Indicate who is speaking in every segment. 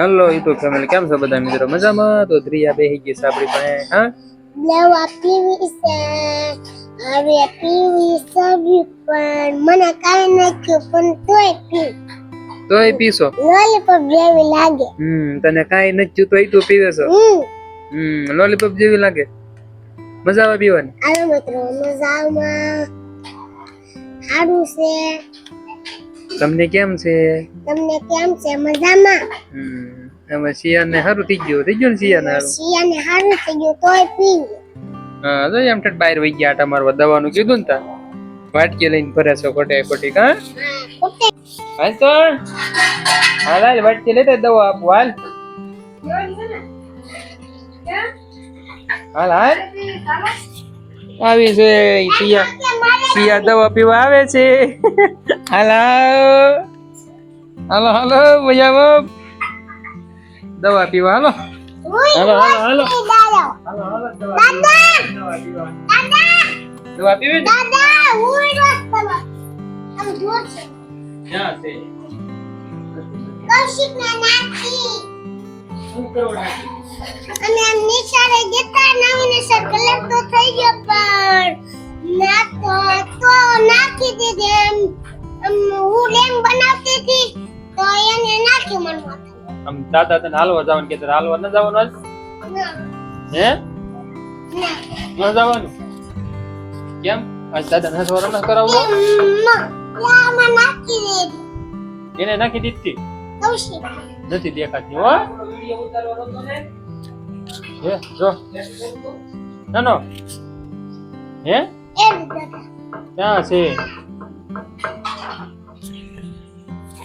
Speaker 1: Hello YouTube family કેમ છો બધા મિત્રો? મજામાં? તો ધ્રિયા બેહી ગઈ છે આપણી પાસે હા?
Speaker 2: લેવા પીવી છે. હવે પીવી સબી પણ મને કાઈ નાખ્યું પણ તોય પી
Speaker 1: તોય પીશો?
Speaker 2: લોલીપોપ જેવી લાગે.
Speaker 1: હમ તને કાઈ નથી તોય તું પીવે છો?
Speaker 2: હમ.
Speaker 1: લોલીપોપ જેવી લાગે? મજા આવે પીવાની?
Speaker 2: હાલો મિત્રો મજામાં. સારું છે.
Speaker 1: તમને કેમ છે?
Speaker 2: તમને કેમ છે? મજામાં?
Speaker 1: હમ હવે શિયાને સારું થઈ ગયું થઈ ગયું ને શિયાને સારું?
Speaker 2: સારું થઈ ગયું તોય પી.
Speaker 1: હા તો એમ ઠટ બહાર વઈ ગયા આટા મારવા દવાનું કીધું ને તા. વાટકી લઈને ફરે છો ખોટે ખોટી કા હાલ તો. હાલ હાલ વાટકી લેતા દવા આપો હાલ. હાલ હાલ. આવી છે સિયા શિયા દવા પીવા આવે છે. હાલો. હાલો હાલો મજામાં. દવા પીવા હાલો. હાલો હાલો હાલો. દવા પીવે? દવા પીવા
Speaker 2: દાદા
Speaker 1: દવા પીવી ને
Speaker 2: દાદા હું રસ્તા આમ જોર છે
Speaker 1: ક્યાં છે?
Speaker 2: કૌશિક ના નાખી
Speaker 1: શું કરવા નાખી?
Speaker 2: અને નિશાળે જતા નવીન સર કલર આમ
Speaker 1: દાદા તને હાલવા જવાનું કે હાલવા ન જવાનું આજ?
Speaker 2: ના
Speaker 1: હે?
Speaker 2: ના
Speaker 1: ન જવાનું? કેમ? આજ દાદા ને સવાર ન કરાવવો?
Speaker 2: લામાં નાખી દીધી
Speaker 1: એને નાખી દીધી
Speaker 2: કૌશિક
Speaker 1: નથી દેખાતી, હો. હે, જો. નાનો. હે?
Speaker 2: એમ દાદા
Speaker 1: ક્યાં છે?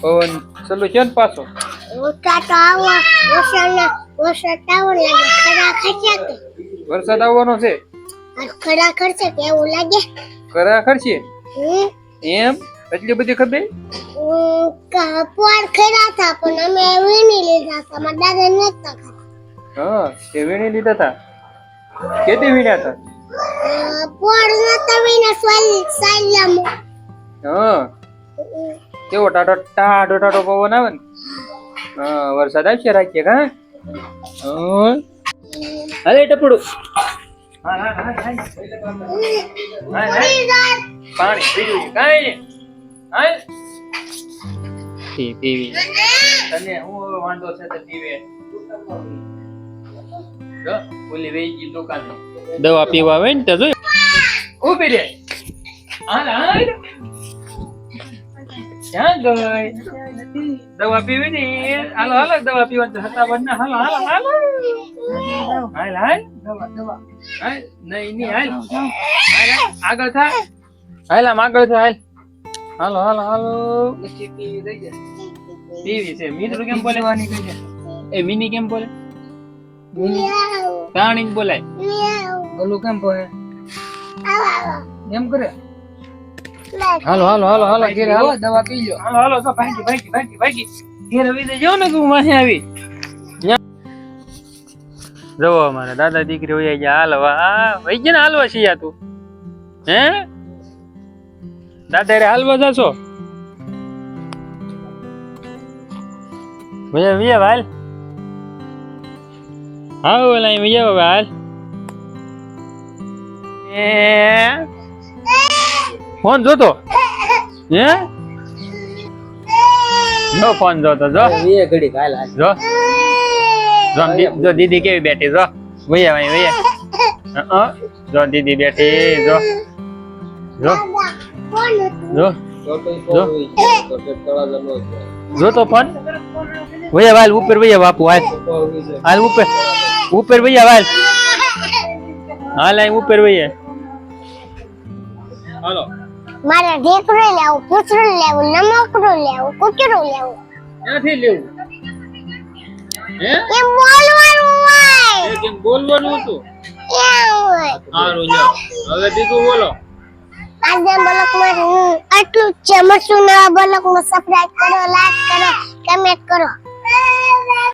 Speaker 1: પવન, ચલો છે ને પાછો?
Speaker 2: ઓટા તો આવો વસણના વસણ આવો લાગે. ખરા ખર્ચે કે
Speaker 1: વરસાદ આવવાનો છે?
Speaker 2: ખરા ખર્ચે કે એવું લાગે.
Speaker 1: ખરા ખર્ચે? એમ? એટલી બધી ખબર?
Speaker 2: પોર ખરા હતા પણ અમે વીણી લીધા હતા. મારા દાદા ને ખાતા
Speaker 1: હા તે વીણી લીધા હતા? કેતી વીણ્યા હતા?
Speaker 2: પોર નતા વીણા સ્વાલ સાયલામાં.
Speaker 1: હા. કેવો ટાટો ટાટો ટાટો પવન આવે ને? હા વરસાદ આવશે રાખીએ હા અરે ટપડું. હા હા હા હા હા, હા. પાણી પીવું કાંઈ નહીં. હા પીવી તને હું વાંધો છે તો પીવે. ઓલી ગઈ દુકાને દવા પીવા આવે ને તો જોઈ. ઊભી રે. હાલ હાલ. ક્યાં ગઈ દવા પીવી ને હાલો હાલો દવા પીવા તો હતા બંને હાલો હાલો હાલો. હાલ હાલ. દવા દવા. હાલ નહીં નહીં હાલ. આગળ થા. હાલ આમ આગળ થા હાલ. હાલો હાલો હાલો. પીવી છે. મિત્રો કેમ બોલે? એ મિની કેમ બોલે? પ્રાણી બોલાય. ઓલું કેમ બોલે? એમ કરે? હાલો હાલો હાલો હાલો ઘેર હાલો. દવા પી લો હાલો હાલો તો ભાગી ભાગી ભાગી ભાગી. ઘેર આવી જજો ને તું માહી આવી. જવો અમારે દાદા દીકરી હોય ગયા હાલવા. વહી ગયા ને હાલવા છીએ તું. હે? દાદા રે હાલવા જશો? ભૈયા ભૈયા હાલ. હા ઓલા હવે હાલ. એ ફોન જોતો? હે? જો ફોન જોતો જો.
Speaker 3: વીએ ઘડી કાલ હાલ.
Speaker 1: જો. જો આમ દી- જો દીદી કેવી બેઠી જો. ભૈયા ભાઈ ભૈયા અ, જો દીદી બેઠી જો. જો.
Speaker 2: દાદા કોણ હતું
Speaker 1: જો.
Speaker 3: તો તો
Speaker 1: જો.
Speaker 3: કોઈ હોય તો તે તળાજા નો જાય.
Speaker 1: જો તો ફોન? ભૈયા હાલ ઉપર ભૈયા બાપુ હાલ.
Speaker 3: તો આવી જાય.
Speaker 1: હાલ ઉપર. ઉપર ભૈયા હાલ. હાલ આય ઉપર ભૈયા હાલો.
Speaker 2: મારે ઢેકડું લેવું પૂછડું લેવું નમકડું લેવું કૂતરું લેવું.
Speaker 1: ક્યાંથી લેવું? હે?
Speaker 2: એ બોલવાનું હોય.
Speaker 1: એ કેમ બોલવાનું હતું? સારું લ્યો. હવે બીજું બોલો.
Speaker 2: આજે બ્લોકમાં હું આટલું જ છે. મળશું નવા બ્લોકમાં. સબસ્ક્રાઇબ કરો લાઈક કરો કમેન્ટ કરો.